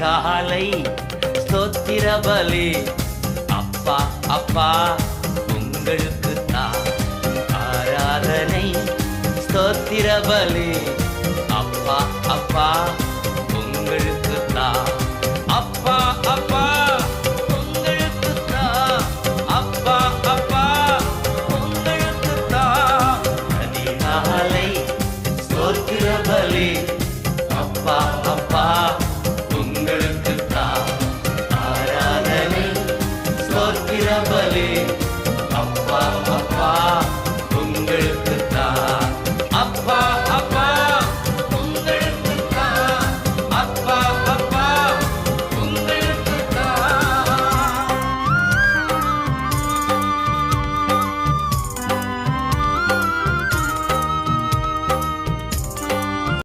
அதிகாலை ஸ்தோத்திர பலி. அப்பா அப்பா உங்களுக்கு தான் ஆராதனை ஸ்தோத்திர பார்க்கிறவளே அப்பா